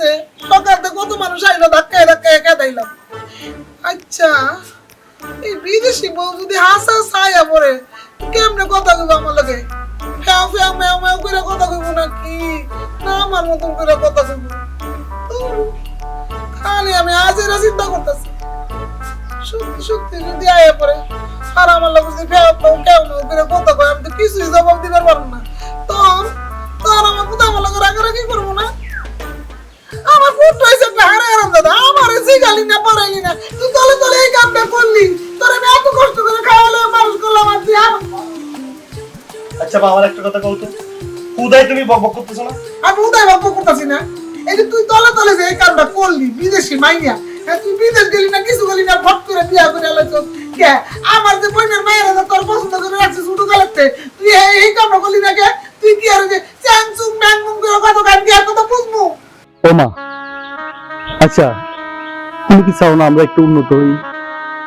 থেকে কত মানুষ আইলো, ধাক্কায় ধাক্কায় একা দিলাম আচ্ছা এই বিদেশি বউ যদি হাসা ছায়া পড়ে, কেমনে কথা কইব আমার লগে? ফ্যাও ফ্যাও ম্যাও ম্যাও করে কথা কইব না আমার মতন করে কথা কইব। খালি আমি আজেরা চিন্তা করতেছি। সত্যি সত্যি যদি আয়া পড়ে, আর আমার লগে যদি ফ্যাও ফ্যাও কেউ ম্যাও করে কথা কয়, আমি তো কিছুই জবাব দিবার পারব না। তখন তখন আমার কোথাও আমার লগে রাগারাগি করব না? ফুট হয়েছে হারে আরাম দাদা আমার শিখালি না পড়াইলি না তুই তলে তলে এই কামটা করলি। তোর আমি এত কষ্ট করে খাওয়ালে মানুষ করলাম আর তুই আর আচ্ছা একটা কথা উদয় তুমি না? আমি উদয় করতেছি না। এই যে তুই তলে তলে যে এই কামটা করলি বিদেশি মাইয়া হ্যাঁ, তুই বিদেশ গেলি না কিছু গেলি না ফট করে বিয়া করে এলাইছ কে? আমার যে বোনের মায়ের তোর পছন্দ করে রাখছিস তুই এই- কামটা করলি না কে? তুই কি আর যে চ্যাংচুং ম্যাংমুং করে কত গান দিয়ে তো বুঝব ও মা আচ্ছা তুমি কি চাও না আমরা একটু উন্নত হই?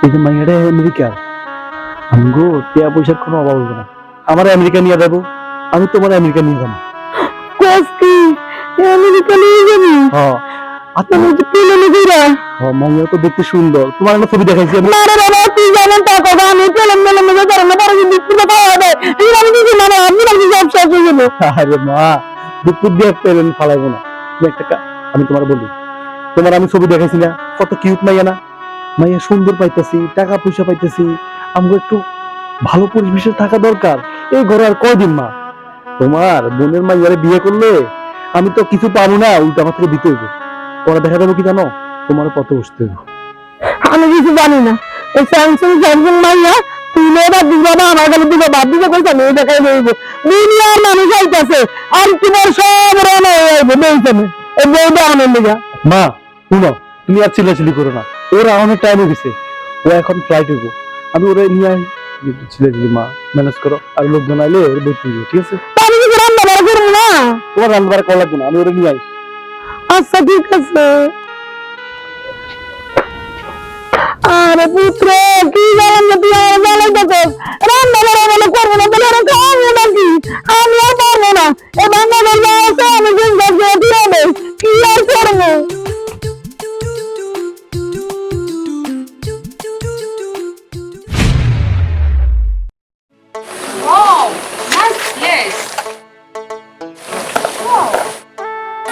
এই যে মাইয়াটা আমেরিকার আমগো টিয়া পয়সার কোনো অভাব হবে না। আমার আমেরিকা নিয়ে যাব আমি তোমার আমেরিকা নিয়ে যাব। কস্তি আমেরিকা নিয়ে যাবি? হ্যাঁ। যে পেলে নিজেরা হ্যাঁ মাইয়া তো দেখতে সুন্দর। তোমার একটা ছবি দেখাইছি আমি। মারে বাবা তুই জানেন তা কথা? আমি পেলাম মেলে মেলে করে না পরে কিন্তু পুরো খাওয়া হবে তুই আমি কিছু না না আমি আমি সব শেষ হয়ে গেল আরে মা দুপুর দিয়ে পেলেন ফালাইবো না। একটা আমি তোমার বলি। তোমার আমি ছবি দেখাইছি না। কত কিউট মাইয়া না? মাইয়া সুন্দর পাইতেছি টাকা পয়সা পাইতেছি। আমাকে একটু ভালো পরিবেশে থাকা দরকার। এই ঘরে আর কয়দিন মা? তোমার বোনের মাইয়ারে বিয়ে করলে আমি তো কিছু পাবো না উল্টা আমার থেকে দিতে হইব। পরে দেখা যাবে কি জানো? তোমার পথে বসতে হইব। আমি কিছু জানি না। এই স্যামসাং স্যামসাং মাইয়া নে বা দিবা বা আমার গেলে দিবা বাদ দিবা কইছা দেখাই দেবো। দুনিয়ার মানুষ আইতাছে আর তোমার সব রানা হয়ে যাইবে এই বউটা আনন্দ মা শুনো তুমি আর চিল্লাচিল্লি করো না। ওর অনেক টাইম হয়ে গেছে। ও এখন ফ্লাইট হইব। আমি ওরে নিয়ে আই। চিল্লাচিল্লি মা ম্যানেজ করো। আর লোকজন আইলে ওর বইতে দিব ঠিক আছে? আমি কিছু রান্না বাড়া করব না? তোমার রান্নাবার কল লাগবে না আমি ওরে নিয়ে আই। আচ্ছা ঠিক আছে। আরে পুত্র কি জানেন না তুই আমার জ্বালাইতেছ রান্না বাড়া বলে করব না তাহলে ওরা খাওয়াবো নাকি? আমি আর পারব না। এ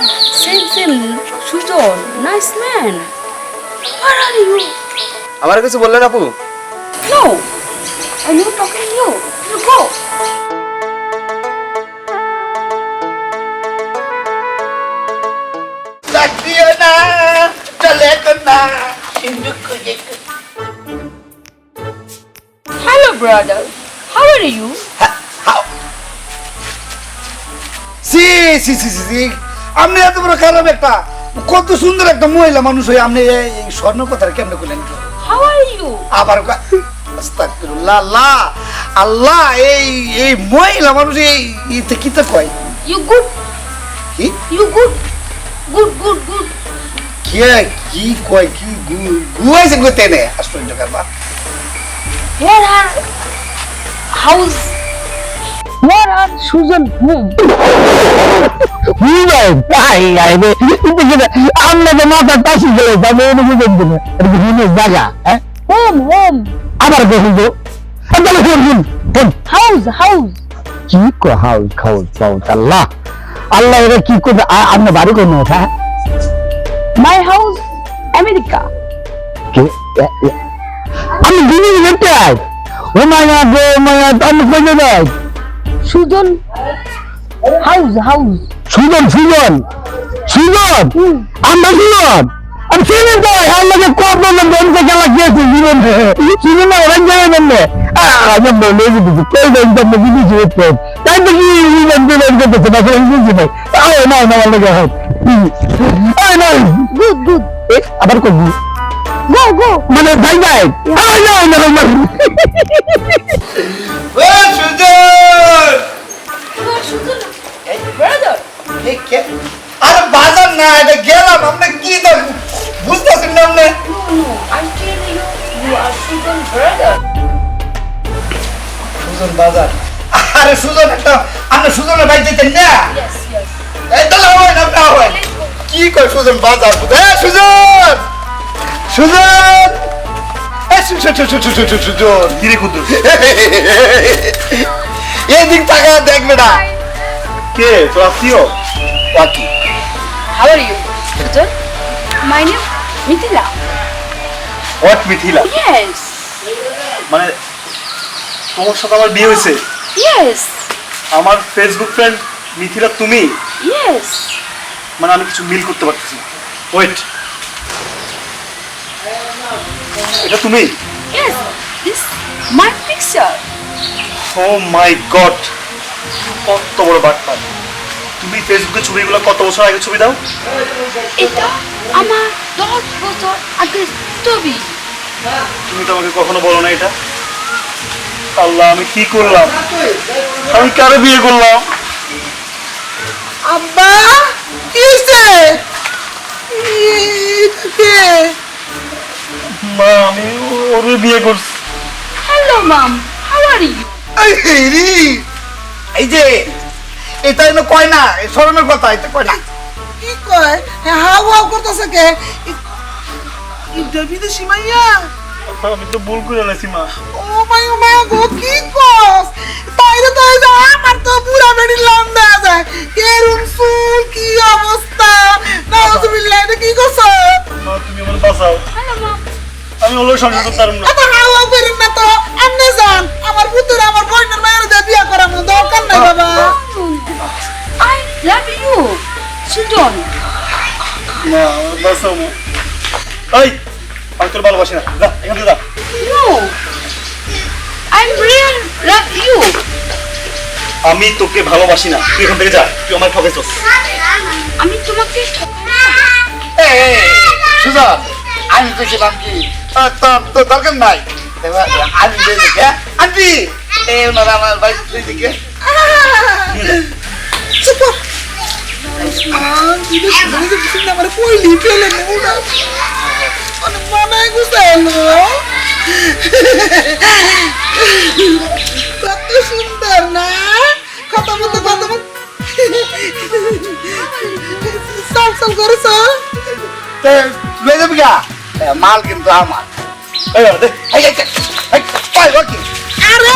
Same, same. Sujon, nice man. Where are you? আমার কিছু বললেন আপু No. I'm not talking to you. You go. দিও না চলে না Hello, brother. How are you? সি সি সি সি আপনি এত বড় খারাপ একটা কত সুন্দর একটা মহিলা মানুষ হয়ে আপনি এই স্বর্ণ কথা কেমনে করলেন? আবার আস্তাগফিরুল্লাহ, আল্লাহ আল্লাহ এই এই মহিলা মানুষ এই ইতে কি তো কয় You good? কি You good? Good, good, good. কে কি কয় কি গুয়াইছে গুতে নে আশ্চর্য কারবা are house? Where are Susan home? আপনাকে মাথা তাসি গেলে আমি এনে বুঝেন দিলে এটা জায়গা Home, home. আবার দেখুন তো তাহলে করবেন House, house. কি কো হাউস খাউস খাউস আল্লাহ আল্লাহ এটা কি করবে আ- বাড়ি কোন হ্যাঁ My house, America. কে এ- এ- আমি দিদি দেখতে ও মায়া গো মায়া আমি কই দেয় Susan house, house. Sujan Sujon Sujon আমরা সুজন। আমি সুজন তো আল্লাহকে কত বন্ধ খেলা গিয়েছি জীবন সুজন না ওরা যাবে বললে আমি বলে দিচ্ছি দেন তো আমি দিদি যেতে তাই তো কি করতেছে না না না আমার লাগে না. আবার করবি. মানে ভাই ভাই। আয় না না সুজন বাজার। আরে সুজন একটা আপনি সুজনের বাড়ি যেতেন না. এই তো হয় না না হয়. কি কয় সুজন বাজার এ সুজন! সুজন! এদিক টাকা দেখবে না। কে? তোর আত্মীয়? বাকি How are you, Sujan? My name Mithila. What Mithila? Yes, মানে তোমার সাথে আমার বিয়ে হয়েছে। ইয়েস আমার ফেসবুক ফ্রেন্ড মিথিলা তুমি? ইয়েস মানে আমি কিছু মিল করতে পারতেছি ওয়েট এটা তুমি? Yes this my picture. Oh my god কত বড় বাটপার। তুমি ফেসবুকে ছবিগুলো কত বছর আগে ছবি দাও? এটা আমার দশ বছর আগের ছবি। তুমি তো আমাকে কখনো বলো না এটা। আল্লাহ আমি কি করলাম আমি কারে বিয়ে করলাম আব্বা কি হয়েছে মা আমি ওর বিয়ে করছি hello ma'am how are you এই যে এটা এনে কয় না এই শরমের কথা এটা কয় না কি কয় হাউ হাউ করতেছে কে এটা বিদেশি মাইয়া আমি তো ভুল করে মা। ও মাই ও মাই গো কি কস? তাইরে তো এই যে আমার তো পুরা বেড়ি লাম দেয়া যায়। এরম চুল কি অবস্থা? নাউজুবিল্লাহ এটা কি করছ? মা তুমি আমার বাঁচাও। আমি হলো সংসার করতে পারব না। হাউ হাউ করেন না তো? এমনি যান। আমার পুতুর আমার বোনের মায়ের দিয়ে বিয়া করার দরকার নাই বাবা। আই লাভ ইউ সুজন মা বাঁচাও মা। এই! আমি তোর ভালোবাসি না। যা এখান থেকে যা। No I am real love you আমি তোকে ভালোবাসি না। তুই এখান থেকে যা তুই আমার ঠকেছস আমি তোমাকে সুজন আমি কইছিলাম কি তোর তো দরকার নাই। এবার আমি যে আন্টি এই ওনারা আমার বাড়ি দিকে। চুপ। আমার না। গুছাইলো কত সুন্দর না কথা বলতে কথা বলতে সাল সাল করেছ লয়ে যাবি গা মাল কিন্তু আমার? আরে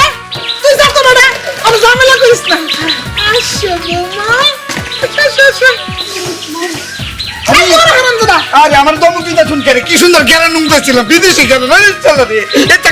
তুই যা তো না আমি ঝামেলা করিস না আসো বৌমা। আরে আমার দমক শুনকে কি সুন্দর জ্ঞান নুঙ্গা ছিলাম বিদেশি জ্ঞান চলো রে। এটা